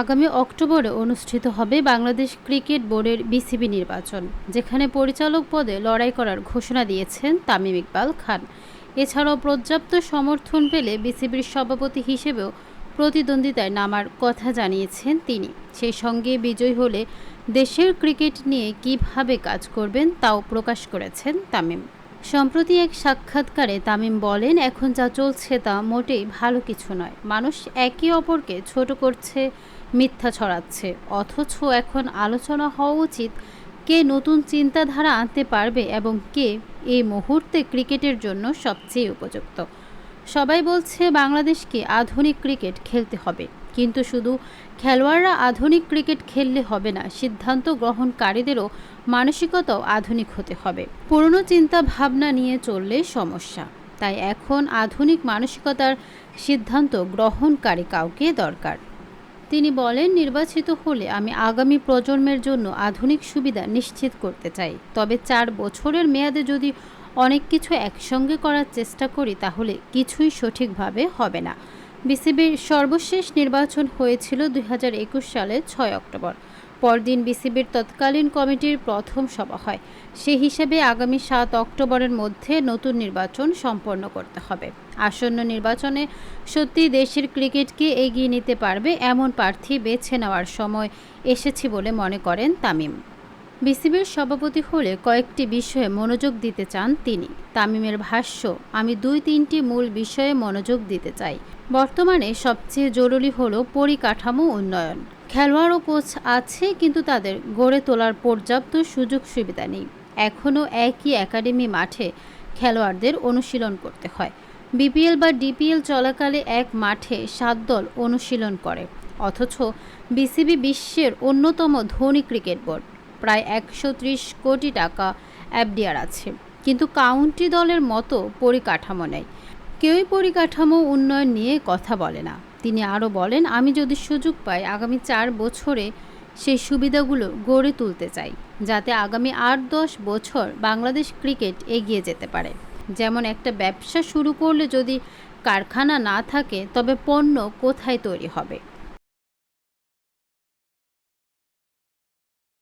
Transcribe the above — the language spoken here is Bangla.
আগামী অক্টোবরে অনুষ্ঠিত হবে বাংলাদেশ ক্রিকেট বোর্ডের বিসিবি নির্বাচন, যেখানে পরিচালক পদে লড়াই করার ঘোষণা দিয়েছেন তামিম ইকবাল খান। এছাড়াও পর্যাপ্ত সমর্থন পেলে বিসিবির সভাপতি হিসেবেও প্রতিদ্বন্দ্বিতায় নামার কথা জানিয়েছেন তিনি। সেই সঙ্গে বিজয়ী হলে দেশের ক্রিকেট নিয়ে কীভাবে কাজ করবেন তাও প্রকাশ করেছেন তামিম। সম্প্রতি এক সাক্ষাৎকারে তামিম বলেন, এখন যা চলছে তা মোটেই ভালো কিছু নয়। মানুষ একে অপরকে ছোট করছে, মিথ্যা ছড়াচ্ছে। অথচ এখন আলোচনা হওয়া উচিত কে নতুন চিন্তাধারা আনতে পারবে এবং কে এই মুহূর্তে ক্রিকেটের জন্য সবচেয়ে উপযুক্ত। সবাই বলছে, বাংলাদেশকে আধুনিক ক্রিকেট খেলতে হবে। কিন্তু শুধু খেলোয়াড়রা আধুনিক ক্রিকেট খেললে হবে না, সিদ্ধান্ত গ্রহণকারীদেরও মানসিকতাও আধুনিক হতে হবে। পুরনো চিন্তা ভাবনা নিয়ে চললে সমস্যা। তাই এখন আধুনিক মানসিকতার সিদ্ধান্ত গ্রহণকারী কাউকে দরকার। তিনি বলেন, নির্বাচিত হলে আমি আগামী প্রজন্মের জন্য আধুনিক সুবিধা নিশ্চিত করতে চাই। তবে চার বছরের মেয়াদে যদি অনেক কিছু একসঙ্গে করার চেষ্টা করি, তাহলে কিছুই সঠিকভাবে হবে না। বিসিবির সর্বশেষ নির্বাচন হয়েছিল দুই সালে ছয় অক্টোবর। পরদিন বিসিবির তৎকালীন কমিটির প্রথম সভা হয়। সে হিসেবে আগামী সাত অক্টোবরের মধ্যে নতুন নির্বাচন সম্পন্ন করতে হবে। আসন্ন নির্বাচনে সত্যি দেশের ক্রিকেটকে এগিয়ে নিতে পারবে এমন প্রার্থী বেছে নেওয়ার সময় এসেছি বলে মনে করেন তামিম। বিসিবির সভাপতি হলে কয়েকটি বিষয়ে মনোযোগ দিতে চান তিনি। তামিমের ভাষ্য, আমি দুই তিনটি মূল বিষয়ে মনোযোগ দিতে চাই। বর্তমানে সবচেয়ে জরুরি হলো পরিকাঠামো উন্নয়ন। খেলোয়াড় ও কোচ আছে, কিন্তু তাদের গড়ে তোলার পর্যাপ্ত সুযোগ সুবিধা নেই। এখনও একই একাডেমি মাঠে খেলোয়াড়দের অনুশীলন করতে হয়। বিপিএল বা ডিপিএল চলাকালে এক মাঠে সাত দল অনুশীলন করে। অথচ বিসিবি বিশ্বের অন্যতম ধনী ক্রিকেট বোর্ড। প্রায় একশো ত্রিশ কোটি টাকা এফডিআর আছে। কিন্তু কাউন্টি দলের মতো পরিকাঠামো নেই। কেউই পরিকাঠামো উন্নয়ন নিয়ে কথা বলে না। তিনি আরও বলেন, আমি যদি সুযোগ পাই, আগামী চার বছরে সেই সুবিধাগুলো গড়ে তুলতে চাই, যাতে আগামী আট দশ বছর বাংলাদেশ ক্রিকেট এগিয়ে যেতে পারে। যেমন একটা ব্যবসা শুরু করলে যদি কারখানা না থাকে, তবে পণ্য কোথায় তৈরি হবে?